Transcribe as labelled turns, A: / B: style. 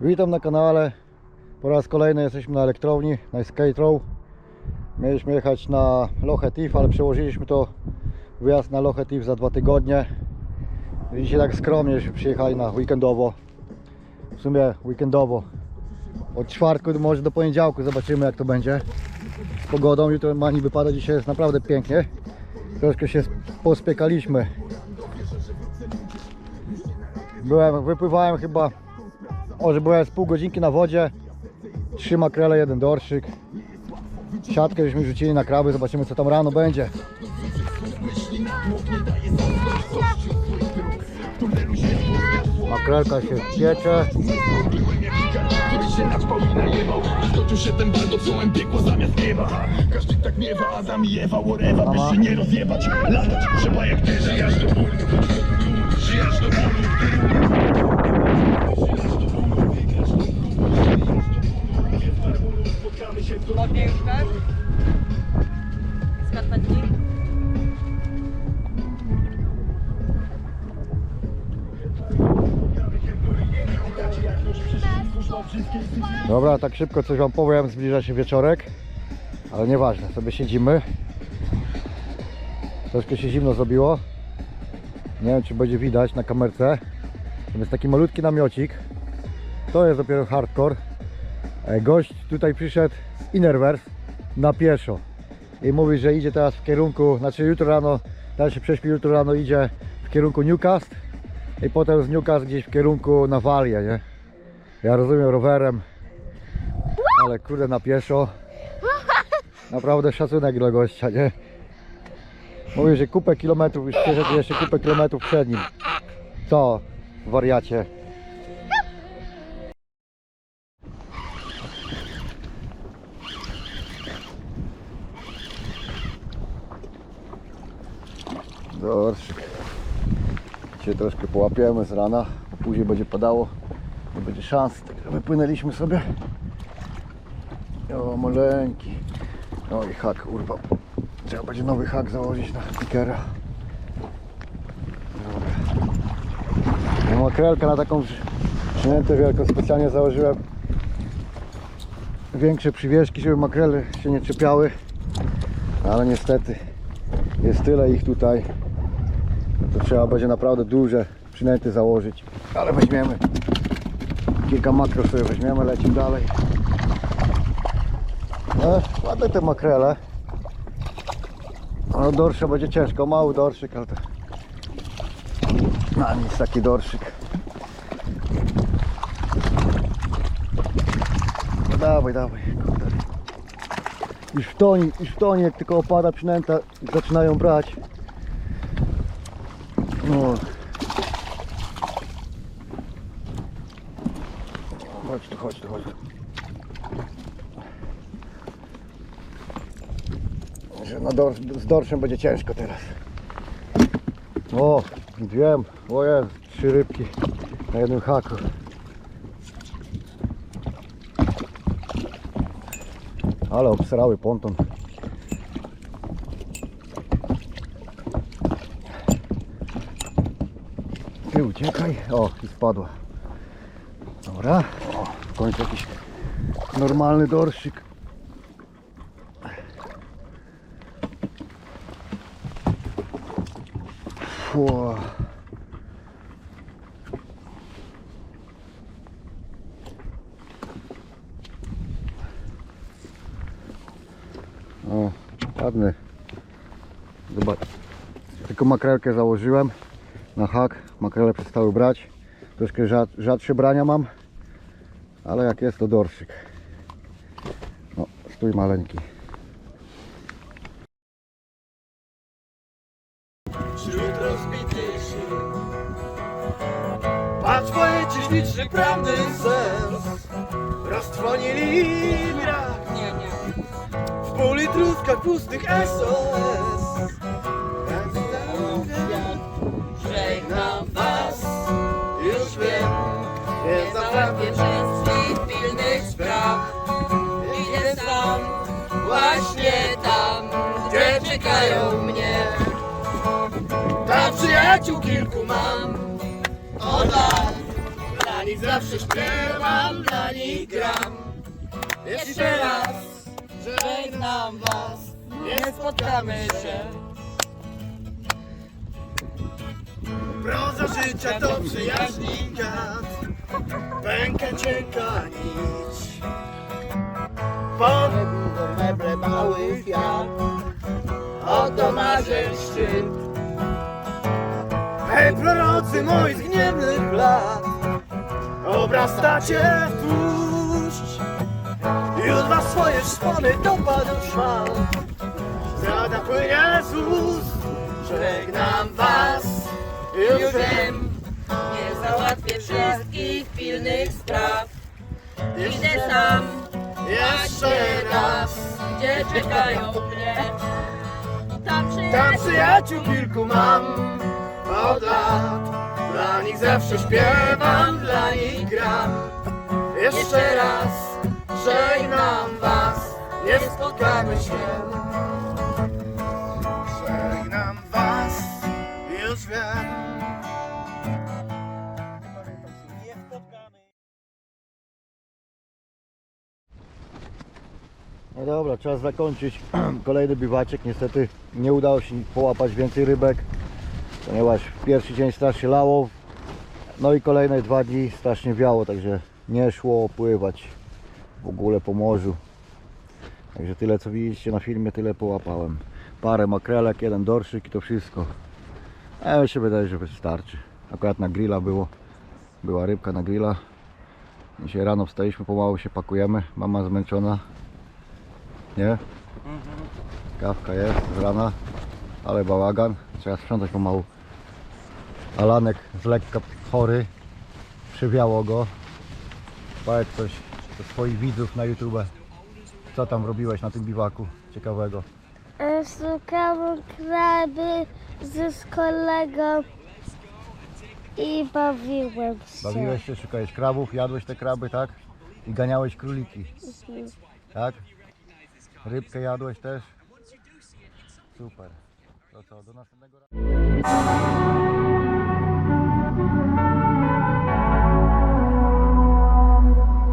A: Witam na kanale. Po raz kolejny jesteśmy na elektrowni, na Skate Row. Mieliśmy jechać na Lochetif, ale przełożyliśmy to wyjazd na Lochetif za dwa tygodnie. Widzicie tak skromnie, że przyjechali na weekendowo. W sumie weekendowo. Od czwartku może do poniedziałku zobaczymy jak to będzie. Z pogodą, jutro ma niby padać, dzisiaj jest naprawdę pięknie. Troszkę się pospiekaliśmy. Byłem, wypływałem chyba może byłem z pół godzinki na wodzie. Trzy makrele, jeden dorszyk. Siatkę żeśmy rzucili na kraby, zobaczymy co tam rano będzie. Makrelka się piecze.
B: Który się Skoczył się piekło zamiast Każdy tak miewa,
A: Mama.
B: się nie rozjebać, latać trzeba jak ty do bólu, do bólu
C: Tak?
A: Dobra, tak szybko coś wam powiem, zbliża się wieczorek. Ale nieważne, sobie siedzimy. Troszkę się zimno zrobiło. Nie wiem czy będzie widać na kamerce. To jest taki malutki namiocik. To jest dopiero hardcore. E, Gość tutaj przyszedł z Innerverse na pieszo. I mówi, że idzie teraz w kierunku, znaczy jutro rano, teraz się prześpi, jutro rano idzie w kierunku Newcastle. I potem z Newcastle gdzieś w kierunku na Walię, nie? Ja rozumiem rowerem, ale kurde na pieszo. Naprawdę szacunek dla gościa, nie? Mówi, że kupę kilometrów, już przeszedł jeszcze kupę kilometrów przed nim. Co, wariacie? Dorszyk. Dzisiaj troszkę połapiemy z rana, bo później będzie padało. Nie będzie szans, także wypłynęliśmy sobie. O, maleńki. No i hak urwał. Trzeba będzie nowy hak założyć na pikera. No, na taką przy- przynętę wielką specjalnie założyłem. Większe przywieszki, żeby makrele się nie czepiały. Ale niestety jest tyle ich tutaj. To trzeba będzie naprawdę duże przynęty założyć. Ale weźmiemy. Kilka makro sobie weźmiemy, lecimy dalej. No, ładne te makrele. No dorsze będzie ciężko, mały dorszyk, ale to na nic taki dorszyk. No dawaj, dawaj. Już w toni, już w toni, jak tylko opada przynęta, zaczynają brać. No. Chodź tu, chodź tu, chodź tu. Że na dor z dorszem będzie ciężko teraz. O, wiem, o jest, trzy rybki na jednym haku. Ale obsrały ponton. Ty uciekaj. O, i spadła. Dobra. O, w końcu jakiś normalny dorszyk. Fu. O, ładny. Zobacz. Tylko makrelkę założyłem na hak. Makrele przestały brać. Troszkę rzad, rzadsze brania mam. Ale jak jest to dorszyk. No, stój maleńki.
D: Wśród rozbitych Patrz poeci śliczny prawny sens Roztrwonili brak
C: Nie, nie.
D: W puli truskach pustych SOS zapewnię
C: wszystkich pilnych spraw. Idę sam, właśnie tam, gdzie czekają mnie.
D: Tam przyjaciół kilku mam
C: Od lat,
D: Dla nich
C: zawsze śpiewam, dla nich gram. Jeszcze raz żegnam was, nie spotkamy się.
D: Proza życia to przyjaźni gad Pęka cienka nić Pod meble mały kwiat
C: Oto marzeń szczyt,
D: Hej prorocy moich gniewnych lat. Obrastacie w tłuszcz Już was swoje szpony dopadł szmal Zrada płynie z ust.
C: Żegnam was, już wiem, pilnych spraw. Idę sam,
D: Jeszcze raz.
C: gdzie czekają mnie. Tam
D: Tam
C: przyjaciół,
D: przyjaciół kilku mam. Od lat Dla nich zawsze śpiewam, dla nich gram. Jeszcze raz żegnam was. Nie spotkamy się
A: dobra, czas zakończyć kolejny biwaczek. Niestety nie udało się połapać więcej rybek, ponieważ pierwszy dzień strasznie lało, no i kolejne dwa dni strasznie wiało, także nie szło pływać w ogóle po morzu. Także tyle co widzicie na filmie, tyle połapałem. Parę makrelek, jeden dorszyk i to wszystko. A się wydaje, że wystarczy. Akurat na grilla było, była rybka na grilla. Dzisiaj rano wstaliśmy, pomału się pakujemy, mama zmęczona. Nie? Kawka jest z rana, ale bałagan. Trzeba sprzątać pomału. Alanek z lekka chory. Przywiało go. Powiedz coś do swoich widzów na YouTube. Co tam robiłeś na tym biwaku ciekawego?
E: E, Szukałam kraby ze z kolegą i bawiłem się.
A: Bawiłeś się, szukałeś krabów, jadłeś te kraby, tak? I ganiałeś króliki, tak? Rybkę jadłeś też? Super. To co, do następnego razu.